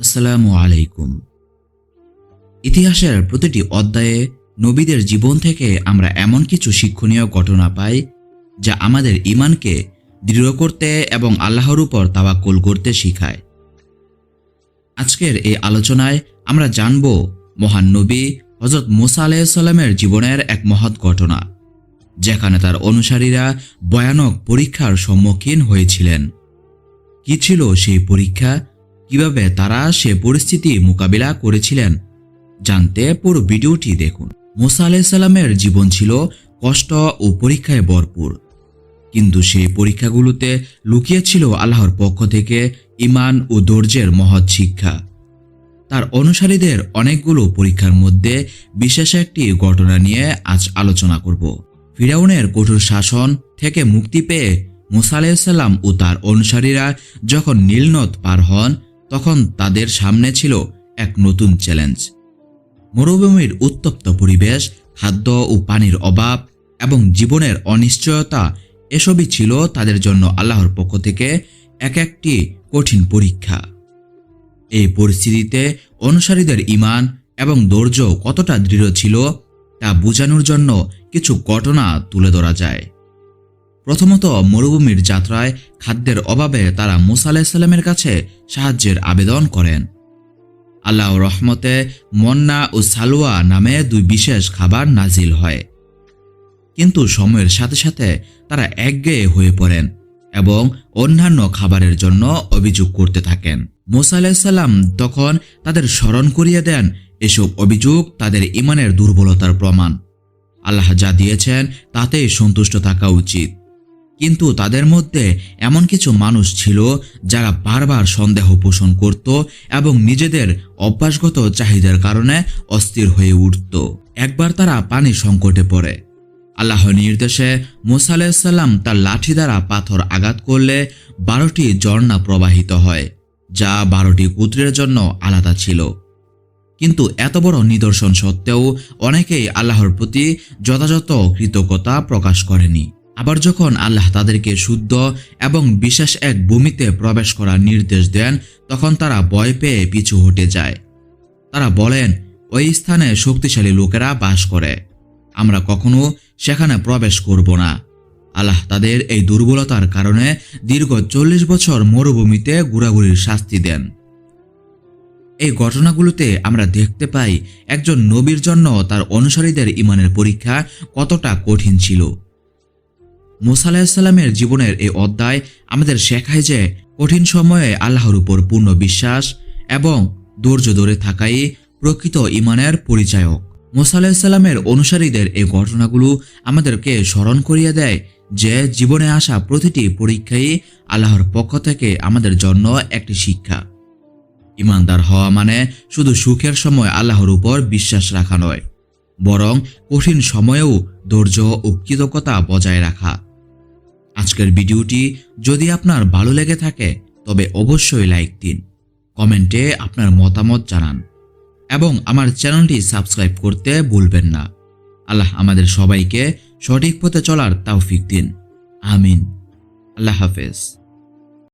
আসসালামু আলাইকুম। ইতিহাসের প্রতিটি অধ্যায়ে নবীদের জীবন থেকে আমরা এমন কিছু শিক্ষণীয় ঘটনা পাই যা আমাদের ইমানকে দৃঢ় করতে এবং আল্লাহর উপর তাওয়াক্কুল করতে শিখায়। আজকের এই আলোচনায় আমরা জানব মহান নবী হজরত মুসা আলাইসাল্লামের জীবনের এক মহৎ ঘটনা, যেখানে তার অনুসারীরা ভয়ানক পরীক্ষার সম্মুখীন হয়েছিলেন। কি ছিল সেই পরীক্ষা? কীভাবে তারা সে পরিস্থিতি মোকাবিলা করেছিলেন, জানতে পুরো ভিডিওটি দেখুন। মুসা আলাইসাল্লামের জীবন ছিল কষ্ট ও পরীক্ষায় ভরপুর। কিন্তু সেই পরীক্ষাগুলোতে লুকিয়ে ছিল আল্লাহর পক্ষ থেকে ইমান ও ধৈর্যের মহৎ শিক্ষা। তার অনুসারীদের অনেকগুলো পরীক্ষার মধ্যে বিশেষ একটি ঘটনা নিয়ে আজ আলোচনা করব। ফিরাউনের কঠোর শাসন থেকে মুক্তি পেয়ে মোসা আলাইসাল্লাম ও তার অনুসারীরা যখন নীলনদ পার হন তখন তাদের সামনে ছিল এক নতুন চ্যালেঞ্জ মরুভূমির উত্তপ্ত পরিবেশ, খাদ্য ও পানির অভাব এবং জীবনের অনিশ্চয়তা এসবই ছিল তাদের জন্য আল্লাহর পক্ষ থেকে এক একটি কঠিন পরীক্ষা। এই পরিস্থিতিতে অনুসারীদের ইমান এবং ধৈর্য কতটা দৃঢ় ছিল তা বোঝানোর জন্য কিছু ঘটনা তুলে ধরা যায়। প্রথমত মরুভূমির যাত্রায় খাদ্যের অভাবে তারা মুসা আলাহিসাল্লামের কাছে সাহায্যের আবেদন করেন। আল্লাহ রহমতে মন্না ও সালুয়া নামে দুই বিশেষ খাবার নাজিল হয়। কিন্তু সময়ের সাথে সাথে তারা একগেয়ে হয়ে পড়েন এবং অন্যান্য খাবারের জন্য অভিযোগ করতে থাকেন। মোসা আলাহিসাল্লাম তখন তাদের স্মরণ করিয়ে দেন এসব অভিযোগ তাদের ইমানের দুর্বলতার প্রমাণ। আল্লাহ যা দিয়েছেন তাতেই সন্তুষ্ট থাকা উচিত। কিন্তু তাদের মধ্যে এমন কিছু মানুষ ছিল যারা বারবার সন্দেহ পোষণ করত এবং নিজেদের অভ্যাসগত চাহিদার কারণে অস্থির হয়ে উঠত। একবার তারা পানি সংকটে পড়ে। আল্লাহ নির্দেশে মোসা তার লাঠি দ্বারা পাথর আঘাত করলে বারোটি ঝর্ণা প্রবাহিত হয়, যা বারোটি পুত্রের জন্য আলাদা ছিল। কিন্তু এত বড় নিদর্শন সত্ত্বেও অনেকেই আল্লাহর প্রতি যথাযথ কৃতজ্ঞতা প্রকাশ করেনি। আবার যখন আল্লাহ তাদেরকে শুদ্ধ এবং বিশেষ এক ভূমিতে প্রবেশ করার নির্দেশ দেন, তখন তারা ভয় পেয়ে পিছু হটে যায়। তারা বলেন, ওই স্থানে শক্তিশালী লোকেরা বাস করে। আমরা কখনো সেখানে প্রবেশ করব না। আল্লাহ তাদের এই দুর্বলতার কারণে দীর্ঘ চল্লিশ বছর মরুভূমিতে ঘোরাঘুরির শাস্তি দেন। এই ঘটনাগুলোতে আমরা দেখতে পাই, একজন নবীর জন্য তার অনুসারীদের ইমানের পরীক্ষা কতটা কঠিন ছিল। মুসা আলাহিসাল্লামের জীবনের এই অধ্যায় আমাদের শেখায় যে কঠিন সময়ে আল্লাহর উপর পূর্ণ বিশ্বাস এবং ধৈর্য ধরে থাকাই প্রকৃত ইমানের পরিচায়ক। মুসা আলাহিসাল্লামের অনুসারীদের এই ঘটনাগুলো আমাদেরকে স্মরণ করিয়ে দেয় যে জীবনে আসা প্রতিটি পরীক্ষাই আল্লাহর পক্ষ থেকে আমাদের জন্য একটি শিক্ষা। ইমানদার হওয়া মানে শুধু সুখের সময় আল্লাহর উপর বিশ্বাস রাখা নয়, বরং কঠিন সময়েও ধৈর্য ও কৃতজ্ঞতা বজায় রাখা। আজকের ভিডিওটি যদি আপনার ভালো লেগে থাকে, তবে অবশ্যই লাইক দিন, কমেন্টে আপনার মতামত জানান, এবং আমার চ্যানেলটি সাবস্ক্রাইব করতে ভুলবেন না। আল্লাহ আমাদের সবাইকে সঠিক পথে চলার তৌফিক দিন। আমিন। আল্লাহ হাফেজ।